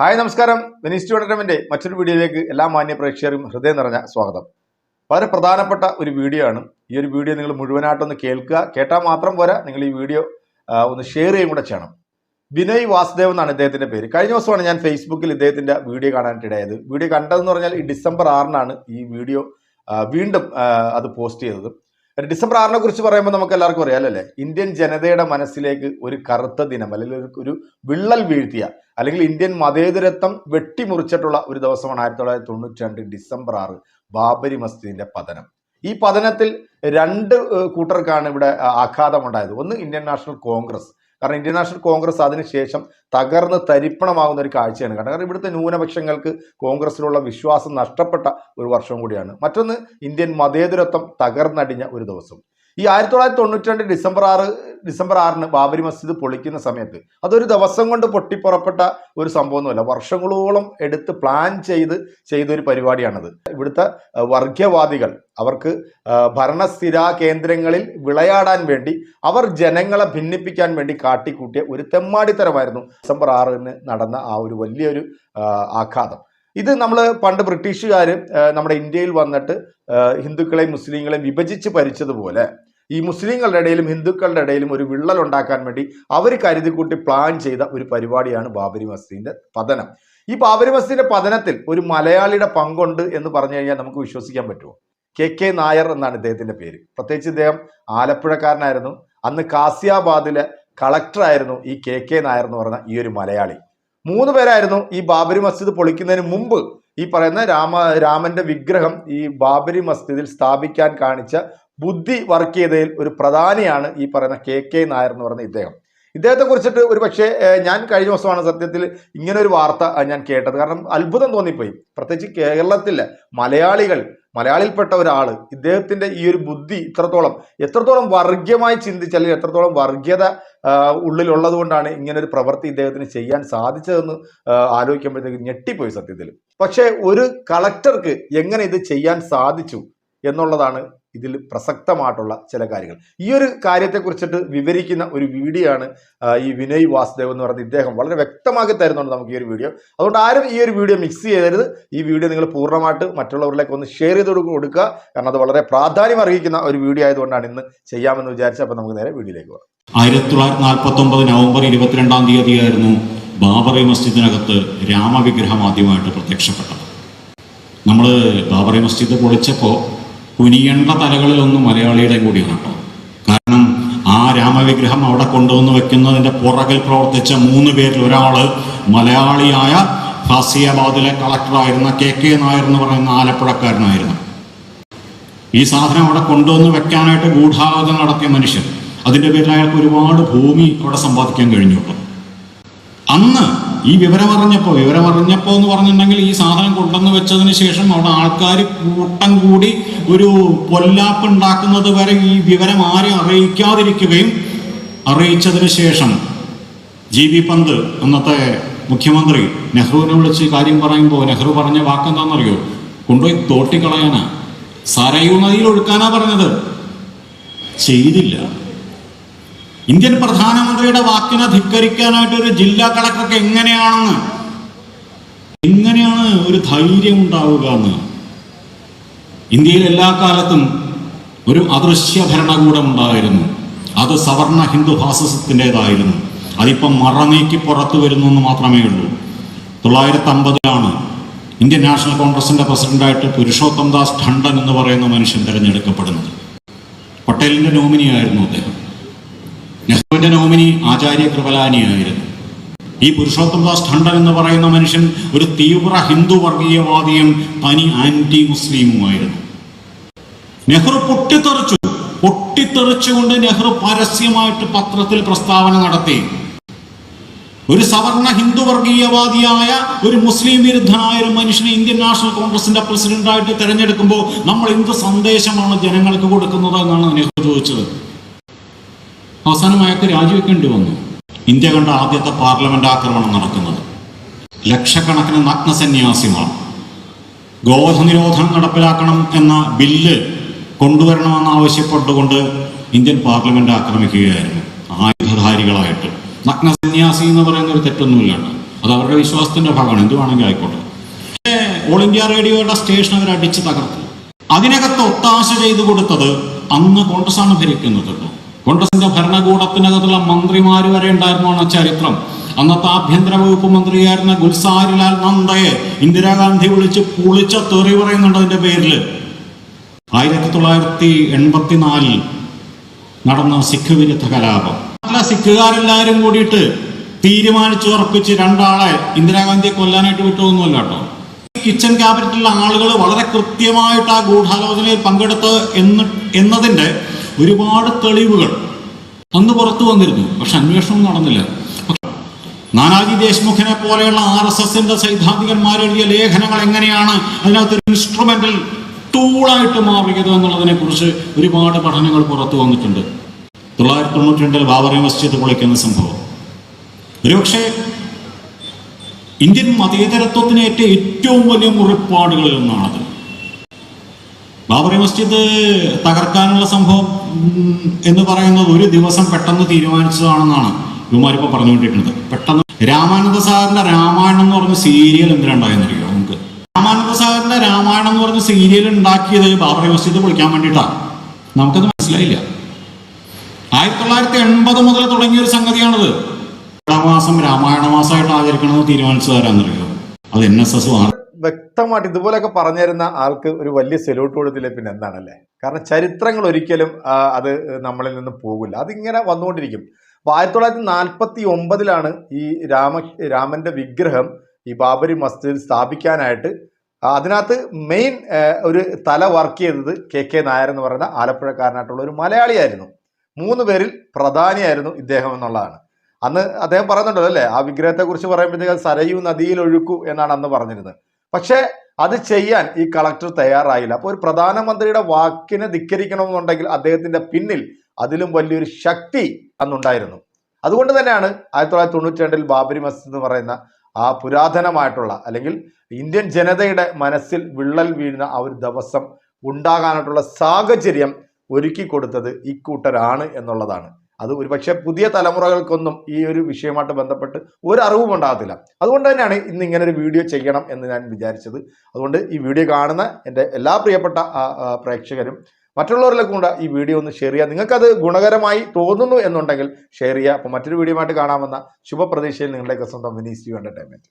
Hi നമസ്കാരം. Venice ടൂർണമെന്റിന്റെ മറ്റൊരു വീഡിയോയിലേക്ക് എല്ലാ മാന്യ പ്രേക്ഷകരും ഹൃദയം നിറഞ്ഞ സ്വാഗതം. വളരെ പ്രധാനപ്പെട്ട ഒരു വീഡിയോ ആണ്. ഈ ഒരു വീഡിയോ നിങ്ങൾ മുഴുവനായിട്ടൊന്ന് കേൾക്കുക. കേട്ടാൽ മാത്രം പോരാ. നിങ്ങൾ ഈ വീഡിയോ ഒന്ന് ഷെയർ ചെയ്യുകയും കൂടെ ചെയ്യണം. വിനയ് വാസുദേവ് എന്നാണ് ഇദ്ദേഹത്തിന്റെ പേര്. കഴിഞ്ഞ ദിവസമാണ് ഞാൻ ഫേസ്ബുക്കിൽ ഇദ്ദേഹത്തിന്റെ വീഡിയോ കാണാനിടയായത്. വീഡിയോ കണ്ടതെന്ന് പറഞ്ഞാൽ ഈ ഡിസംബർ ആറിനാണ് ഈ വീഡിയോ വീണ്ടും അത് പോസ്റ്റ് ചെയ്തത്. ഡിസംബർ ആറിനെ കുറിച്ച് പറയുമ്പോൾ നമുക്ക് എല്ലാവർക്കും അറിയാലല്ലേ ഇന്ത്യൻ ജനതയുടെ മനസ്സിലേക്ക് ഒരു കറുത്ത ദിനം അല്ലെങ്കിൽ ഒരു ഒരു വിള്ളൽ വീഴ്ത്തിയ അല്ലെങ്കിൽ ഇന്ത്യൻ മതേതരത്വം വെട്ടിമുറിച്ചിട്ടുള്ള ഒരു ദിവസമാണ് ആയിരത്തി തൊള്ളായിരത്തി തൊണ്ണൂറ്റി രണ്ട് ഡിസംബർ ആറ് ബാബരി മസ്ജിദിന്റെ പതനം. ഈ പതനത്തിൽ രണ്ട് കൂട്ടർക്കാണ് ഇവിടെ ആഘാതമുണ്ടായത്. ഒന്ന് ഇന്ത്യൻ നാഷണൽ കോൺഗ്രസ് കാരണം ഇന്ത്യൻ നാഷണൽ കോൺഗ്രസ് അതിനുശേഷം തകർന്ന് തരിപ്പണമാകുന്ന ഒരു കാഴ്ചയാണ് കാരണം ഇവിടുത്തെ ന്യൂനപക്ഷങ്ങൾക്ക് കോൺഗ്രസിലുള്ള വിശ്വാസം നഷ്ടപ്പെട്ട ഒരു വർഷം കൂടിയാണ്. മറ്റൊന്ന് ഇന്ത്യൻ മതേതരത്വം തകർന്നടിഞ്ഞ ഒരു ദിവസം. ഈ ആയിരത്തി തൊള്ളായിരത്തി തൊണ്ണൂറ്റി രണ്ട് ഡിസംബർ ആറ് ഡിസംബർ ആറിന് ബാബരി മസ്ജിദ് പൊളിക്കുന്ന സമയത്ത് അതൊരു ദിവസം കൊണ്ട് പൊട്ടിപ്പുറപ്പെട്ട ഒരു സംഭവമൊന്നുമല്ല. വർഷങ്ങളോളം എടുത്ത് പ്ലാൻ ചെയ്ത് ചെയ്തൊരു പരിപാടിയാണത്. ഇവിടുത്തെ വർഗീയവാദികൾ അവർക്ക് ഭരണസ്ഥിര കേന്ദ്രങ്ങളിൽ വിളയാടാൻ വേണ്ടി അവർ ജനങ്ങളെ ഭിന്നിപ്പിക്കാൻ വേണ്ടി കാട്ടിക്കൂട്ടിയ ഒരു തെമ്മാടിത്തരമായിരുന്നു ഡിസംബർ ആറിന് നടന്ന ആ ഒരു വലിയൊരു ആഘാതം. ഇത് നമ്മൾ പണ്ട് ബ്രിട്ടീഷുകാർ നമ്മുടെ ഇന്ത്യയിൽ വന്നിട്ട് ഹിന്ദുക്കളെയും മുസ്ലിങ്ങളെയും വിഭജിച്ച് ഭരിച്ചതുപോലെ ഈ മുസ്ലിങ്ങളുടെ ഇടയിലും ഹിന്ദുക്കളുടെ ഇടയിലും ഒരു വിള്ളൽ ഉണ്ടാക്കാൻ വേണ്ടി അവർ കരുതിക്കൂട്ടി പ്ലാൻ ചെയ്ത ഒരു പരിപാടിയാണ് ബാബരി മസ്ജിദിന്റെ പതനം. ഈ ബാബരി മസ്ജിദിന്റെ പതനത്തിൽ ഒരു മലയാളിയുടെ പങ്കുണ്ട് എന്ന് പറഞ്ഞു കഴിഞ്ഞാൽ നമുക്ക് വിശ്വസിക്കാൻ പറ്റുമോ? കെ കെ നായർ എന്നാണ് ഇദ്ദേഹത്തിന്റെ പേര്. പ്രത്യേകിച്ച് ഇദ്ദേഹം ആലപ്പുഴക്കാരനായിരുന്നു. അന്ന് കാസിയാബാദിലെ കളക്ടറായിരുന്നു ഈ കെ കെ നായർ എന്ന് പറഞ്ഞ ഈ ഒരു മലയാളി. മൂന്ന് പേരായിരുന്നു ഈ ബാബരി മസ്ജിദ് പൊളിക്കുന്നതിന് മുമ്പ് ഈ പറയുന്ന രാമ രാമന്റെ വിഗ്രഹം ഈ ബാബരി മസ്ജിദിൽ സ്ഥാപിക്കാൻ കാണിച്ച ബുദ്ധി വർക്ക് ചെയ്തതിൽ ഒരു പ്രധാനിയാണ് ഈ പറയുന്ന കെ കെ നായർ എന്ന് പറയുന്ന ഇദ്ദേഹം. ഇദ്ദേഹത്തെ കുറിച്ചിട്ട് ഒരു പക്ഷേ ഞാൻ കഴിഞ്ഞ ദിവസമാണ് സത്യത്തിൽ ഇങ്ങനെ ഒരു വാർത്ത ഞാൻ കേട്ടത്. കാരണം അത്ഭുതം തോന്നിപ്പോയി. പ്രത്യേകിച്ച് കേരളത്തിലെ മലയാളികൾ മലയാളിയിൽപ്പെട്ട ഒരാൾ ഇദ്ദേഹത്തിന്റെ ഈ ഒരു ബുദ്ധി ഇത്രത്തോളം എത്രത്തോളം വർഗീയമായി ചിന്തിച്ച് അല്ലെങ്കിൽ എത്രത്തോളം വർഗീയത ഉള്ളിലുള്ളത് കൊണ്ടാണ് ഇങ്ങനെ ഒരു പ്രവൃത്തി ഇദ്ദേഹത്തിന് ചെയ്യാൻ സാധിച്ചതെന്ന് ആലോചിക്കുമ്പോഴത്തേക്ക് ഞെട്ടിപ്പോയി സത്യത്തിൽ പക്ഷേ ഒരു കളക്ടർക്ക് എങ്ങനെ ഇത് ചെയ്യാൻ സാധിച്ചു എന്നുള്ളതാണ് ഇതിൽ പ്രസക്തമായിട്ടുള്ള ചില കാര്യങ്ങൾ. ഈ ഒരു കാര്യത്തെക്കുറിച്ചിട്ട് വിവരിക്കുന്ന ഒരു വീഡിയോ ആണ് ഈ വിനയ് വാസുദേവ് എന്ന് പറയുന്ന ഇദ്ദേഹം വളരെ വ്യക്തമാക്കി തരുന്നുണ്ട് നമുക്ക് ഈ ഒരു വീഡിയോ. അതുകൊണ്ട് ആരും ഈ ഒരു വീഡിയോ മിക്സ് ചെയ്യരുത്. ഈ വീഡിയോ നിങ്ങൾ പൂർണമായിട്ട് മറ്റുള്ളവരിലേക്ക് ഒന്ന് ഷെയർ ചെയ്ത് കൊടുക്കുക. കാരണം അത് വളരെ പ്രാധാന്യം അർഹിക്കുന്ന ഒരു വീഡിയോ ആയതുകൊണ്ടാണ് ഇന്ന് ചെയ്യാമെന്ന് വിചാരിച്ചത് അപ്പൊ നമുക്ക് നേരെ വീഡിയോയിലേക്ക് പോകാം. ആയിരത്തി തൊള്ളായിരത്തി നാൽപ്പത്തി ഒമ്പത് നവംബർ ഇരുപത്തിരണ്ടാം തീയതിയായിരുന്നു ബാബറി മസ്ജിദിനകത്ത് രാമവിഗ്രഹം ആദ്യമായിട്ട് പ്രത്യക്ഷപ്പെട്ടത്. നമ്മൾ ബാബറി മസ്ജിദ് പൊളിച്ചപ്പോൾ കുനിയേണ്ട തലകളിലൊന്നും മലയാളിയുടെയും കൂടിയാണ് കേട്ടോ കാരണം ആ രാമവിഗ്രഹം അവിടെ കൊണ്ടുവന്ന് വെക്കുന്നതിന്റെ പുറകിൽ പ്രവർത്തിച്ച മൂന്ന് പേരിൽ ഒരാൾ മലയാളിയായ ഫാസിയാബാദിലെ കളക്ടറായിരുന്ന കെ കെ നായർ എന്ന് പറയുന്ന ആലപ്പുഴക്കാരനായിരുന്നു. ഈ സാധനം അവിടെ കൊണ്ടുവന്ന് വെക്കാനായിട്ട് ഗൂഢാലോചന നടത്തിയ മനുഷ്യൻ. അതിന്റെ പേരിൽ അയാൾക്ക് ഒരുപാട് ഭൂമി അവിടെ സമ്പാദിക്കാൻ കഴിഞ്ഞുള്ളൂ അന്ന് ഈ വിവരമറിഞ്ഞപ്പോൾ വിവരമറിഞ്ഞപ്പോൾ എന്ന് പറഞ്ഞിട്ടുണ്ടെങ്കിൽ ഈ സാധനം കൊണ്ടുവന്ന് വെച്ചതിന് ശേഷം അവിടെ ആൾക്കാർ കൂട്ടം കൂടി ഒരു പൊല്ലാപ്പ് ഉണ്ടാക്കുന്നത് വരെ ഈ വിവരം ആരെയും അറിയിക്കാതിരിക്കുകയും അറിയിച്ചതിന് ശേഷം ജി വി പന്ത് അന്നത്തെ മുഖ്യമന്ത്രി നെഹ്റുവിനെ വിളിച്ച് കാര്യം പറയുമ്പോൾ നെഹ്റു പറഞ്ഞ വാക്കെന്താണെന്നറിയോ? കൊണ്ടുപോയി തോട്ടിക്കളയാനാ. സരയൂ നദിയിൽ ഒഴുക്കാനാ പറഞ്ഞത്. ചെയ്തില്ല. ഇന്ത്യൻ പ്രധാനമന്ത്രിയുടെ വാക്കിനെ ധിക്കരിക്കാനായിട്ട് ഒരു ജില്ലാ കളക്ടർക്ക് എങ്ങനെയാണെന്ന്? എങ്ങനെയാണ് ഒരു ധൈര്യം ഉണ്ടാവുക എന്ന്? ഇന്ത്യയിൽ എല്ലാ കാലത്തും ഒരു അദൃശ്യ ഭരണകൂടം ഉണ്ടായിരുന്നു. അത് സവർണ ഹിന്ദു ഫാസിസത്തിന്റെതായിരുന്നു. അതിപ്പം മറനീക്കി പുറത്തു വരുന്നു എന്ന് മാത്രമേ ഉള്ളൂ. തൊള്ളായിരത്തി അമ്പതിലാണ് ഇന്ത്യൻ നാഷണൽ കോൺഗ്രസിന്റെ പ്രസിഡന്റായിട്ട് പുരുഷോത്തം ദാസ് ഠണ്ടൻ എന്ന് പറയുന്ന മനുഷ്യൻ തിരഞ്ഞെടുക്കപ്പെടുന്നത്. പട്ടേലിന്റെ നോമിനിയായിരുന്നു അദ്ദേഹം. നോമിനി ആചാര്യ കൃപലാനിയായിരുന്നു. ഈ പുരുഷോത്തമദാസ് ഖണ്ഡൻ എന്ന് പറയുന്ന മനുഷ്യൻ ഒരു തീവ്ര ഹിന്ദു വർഗീയവാദിയും പനി ആന്റി മുസ്ലിമുമായിരുന്നു നെഹ്റു പൊട്ടിത്തെറിച്ചു. പൊട്ടിത്തെറിച്ചുകൊണ്ട് നെഹ്റു പരസ്യമായിട്ട് പത്രത്തിൽ പ്രസ്താവന നടത്തി. ഒരു സവർണ ഹിന്ദു വർഗീയവാദിയായ ഒരു മുസ്ലിം വിരുദ്ധനായ ഒരു മനുഷ്യനെ ഇന്ത്യൻ നാഷണൽ കോൺഗ്രസിന്റെ പ്രസിഡന്റായിട്ട് തിരഞ്ഞെടുക്കുമ്പോൾ നമ്മൾ എന്ത് സന്ദേശമാണ് ജനങ്ങൾക്ക് കൊടുക്കുന്നത് എന്നാണ് നെഹ്റു ചോദിച്ചത്. അവസാനം അയാൾക്ക് രാജിവെക്കേണ്ടി വന്നു. ഇന്ത്യ കണ്ട ആദ്യത്തെ പാർലമെന്റ് ആക്രമണം നടക്കുന്നത്. ലക്ഷക്കണക്കിന് നഗ്നസന്യാസിമാർ ഗോധ നിരോധനം നടപ്പിലാക്കണം എന്ന ബില്ല് കൊണ്ടുവരണമെന്ന് ആവശ്യപ്പെട്ടുകൊണ്ട് ഇന്ത്യൻ പാർലമെന്റ് ആക്രമിക്കുകയായിരുന്നു. ആയുധധാരികളായിട്ട്. നഗ്നസന്യാസി എന്ന് പറയുന്ന ഒരു തെറ്റൊന്നുമില്ലാണ് അത് അവരുടെ വിശ്വാസത്തിന്റെ ഭാഗമാണ്. എന്തുവാണെങ്കിൽ ആയിക്കോട്ടെ. ഓൾ ഇന്ത്യ റേഡിയോയുടെ സ്റ്റേഷൻ അവർ അടിച്ച് തകർത്തു. അതിനകത്ത് ഒത്താശ ചെയ്തു കൊടുത്തത് അന്ന് കോൺഗ്രസ് ആണ് ഭരിക്കുന്നത് കേട്ടോ. കോൺഗ്രസിന്റെ ഭരണകൂടത്തിനകത്തുള്ള മന്ത്രിമാര് വരെ ഉണ്ടായിരുന്നു ചരിത്രം. അന്നത്തെ ആഭ്യന്തര വകുപ്പ് മന്ത്രിയായിരുന്ന ഗുൽസാരിലാൽ നന്ദയെ ഇന്ദിരാഗാന്ധി വിളിച്ച് പുളിച്ച തെറി പറയുന്നുണ്ട് അതിന്റെ പേരിൽ ആയിരത്തി തൊള്ളായിരത്തി എൺപത്തിനാലിൽ നടന്ന സിഖ് വിരുദ്ധ കലാപം. അല്ല സിഖുകാരെല്ലാവരും കൂടിയിട്ട് തീരുമാനിച്ചുറപ്പിച്ച് രണ്ടാളെ ഇന്ദിരാഗാന്ധിയെ കൊല്ലാനായിട്ട് വിട്ടതൊന്നുമല്ല കേട്ടോ. കിച്ചൺ ക്യാബിനറ്റിലെ ആളുകൾ വളരെ കൃത്യമായിട്ട് ആ ഗൂഢാലോചനയിൽ പങ്കെടുത്ത് എന്ന് ഒരുപാട് തെളിവുകൾ അന്ന് പുറത്തു വന്നിരുന്നു. പക്ഷെ അന്വേഷണം നടന്നില്ല. നാനാജി ദേശ്മുഖിനെ പോലെയുള്ള ആർ എസ് എസിന്റെ സൈദ്ധാന്തികന്മാർ എഴുതിയ ലേഖനങ്ങൾ എങ്ങനെയാണ് അതിനകത്ത് ഒരു ഇൻസ്ട്രുമെന്റൽ ടൂളായിട്ട് മാറിയത് എന്നുള്ളതിനെ കുറിച്ച് ഒരുപാട് പഠനങ്ങൾ പുറത്തു വന്നിട്ടുണ്ട്. തൊള്ളായിരത്തി തൊണ്ണൂറ്റി രണ്ടിൽ ബാബറി മസ്ജിദ് പൊളിക്കുന്ന സംഭവം. ഒരുപക്ഷെ ഇന്ത്യൻ മതേതരത്വത്തിനേറ്റ ഏറ്റവും വലിയ മുറിപ്പാടുകളിൽ ഒന്നാണത് ബാബറി മസ്ജിദ് തകർക്കാനുള്ള സംഭവം എന്ന് പറയുന്നത് ഒരു ദിവസം പെട്ടെന്ന് തീരുമാനിച്ചതാണെന്നാണ് ഇവന്മാരിപ്പോൾ പറഞ്ഞുകൊണ്ടിരിക്കുന്നത്. പെട്ടെന്ന് രാമാനന്ദ സാറിന്റെ രാമായണം എന്ന് പറഞ്ഞ സീരിയൽ എന്തിനുണ്ടായെന്നറിയോ നമുക്ക്? രാമാനന്ദ സാറിന്റെ രാമായണം എന്ന് പറഞ്ഞ സീരിയൽ ഉണ്ടാക്കിയത് ബാബറി മസ്ജിദ് പൊളിക്കാൻ വേണ്ടിയിട്ടാണ് നമുക്കത് മനസ്സിലായില്ല. ആയിരത്തി തൊള്ളായിരത്തി എൺപത് മുതൽ തുടങ്ങിയ ഒരു സംഗതിയാണത്. മാസം രാമായണ മാസമായിട്ട് ആചരിക്കണമെന്ന് തീരുമാനിച്ചതാരാന്നറിയോ? അത് എൻ എസ് എസ് ആണ് വ്യക്തമായിട്ട് ഇതുപോലെയൊക്കെ പറഞ്ഞു തരുന്ന ആൾക്ക് ഒരു വലിയ സെല്യൂട്ട് കൊടുത്തില്ലേ പിന്നെ എന്താണല്ലേ? കാരണം ചരിത്രങ്ങൾ ഒരിക്കലും അത് നമ്മളിൽ നിന്ന് പോകില്ല. അതിങ്ങനെ വന്നുകൊണ്ടിരിക്കും. അപ്പോൾ ആയിരത്തി തൊള്ളായിരത്തി നാൽപ്പത്തി ഒമ്പതിലാണ് ഈ രാമ രാമന്റെ വിഗ്രഹം ഈ ബാബരി മസ്ജിദിൽ സ്ഥാപിക്കാനായിട്ട് അതിനകത്ത് മെയിൻ ഒരു തല വർക്ക് ചെയ്തത് കെ കെ നായർ എന്ന് പറയുന്ന ആലപ്പുഴക്കാരനായിട്ടുള്ള ഒരു മലയാളിയായിരുന്നു. മൂന്ന് പേരിൽ പ്രധാനിയായിരുന്നു ഇദ്ദേഹം എന്നുള്ളതാണ്. അന്ന് അദ്ദേഹം പറയുന്നുണ്ടല്ലോ അല്ലേ ആ വിഗ്രഹത്തെ കുറിച്ച് പറയുമ്പോഴത്തേക്ക് സരയു നദിയിൽ ഒഴുക്കൂ എന്നാണ് അന്ന് പറഞ്ഞിരുന്നത്. പക്ഷേ അത് ചെയ്യാൻ ഈ കളക്ടർ തയ്യാറായില്ല. അപ്പോൾ ഒരു പ്രധാനമന്ത്രിയുടെ വാക്കിനെ ധിക്കരിക്കണമെന്നുണ്ടെങ്കിൽ അദ്ദേഹത്തിന്റെ പിന്നിൽ അതിലും വലിയൊരു ശക്തി അന്നുണ്ടായിരുന്നു. അതുകൊണ്ട് തന്നെയാണ് ആയിരത്തി തൊള്ളായിരത്തി തൊണ്ണൂറ്റി രണ്ടിൽ ബാബരി മസ്ജിദ് എന്ന് പറയുന്ന ആ പുരാതനമായിട്ടുള്ള അല്ലെങ്കിൽ ഇന്ത്യൻ ജനതയുടെ മനസ്സിൽ വിള്ളൽ വീഴുന്ന ആ ഒരു ദിവസം ഉണ്ടാകാനായിട്ടുള്ള സാഹചര്യം ഒരുക്കി കൊടുത്തത് ഇക്കൂട്ടരാണ് എന്നുള്ളതാണ്. അത് ഒരുപക്ഷെ പുതിയ തലമുറകൾക്കൊന്നും ഈ ഒരു വിഷയമായിട്ട് ബന്ധപ്പെട്ട് ഒരു അറിവും ഉണ്ടാകത്തില്ല. അതുകൊണ്ട് തന്നെയാണ് ഇന്ന് ഇങ്ങനെ ഒരു വീഡിയോ ചെയ്യണം എന്ന് ഞാൻ വിചാരിച്ചത്. അതുകൊണ്ട് ഈ വീഡിയോ കാണുന്ന എന്റെ എല്ലാ പ്രിയപ്പെട്ട പ്രേക്ഷകരും മറ്റുള്ളവരിലേക്ക് കൊണ്ട് ഈ വീഡിയോ ഒന്ന് ഷെയർ ചെയ്യുക. നിങ്ങൾക്കത് ഗുണകരമായി തോന്നുന്നു എന്നുണ്ടെങ്കിൽ ഷെയർ ചെയ്യുക. അപ്പോൾ മറ്റൊരു വീഡിയോ ആയിട്ട് കാണാമെന്ന ശുഭപ്രതീക്ഷയിൽ നിങ്ങളുടെയൊക്കെ സ്വന്തം വിനീസ് യു എന്റർടൈൻമെന്റ്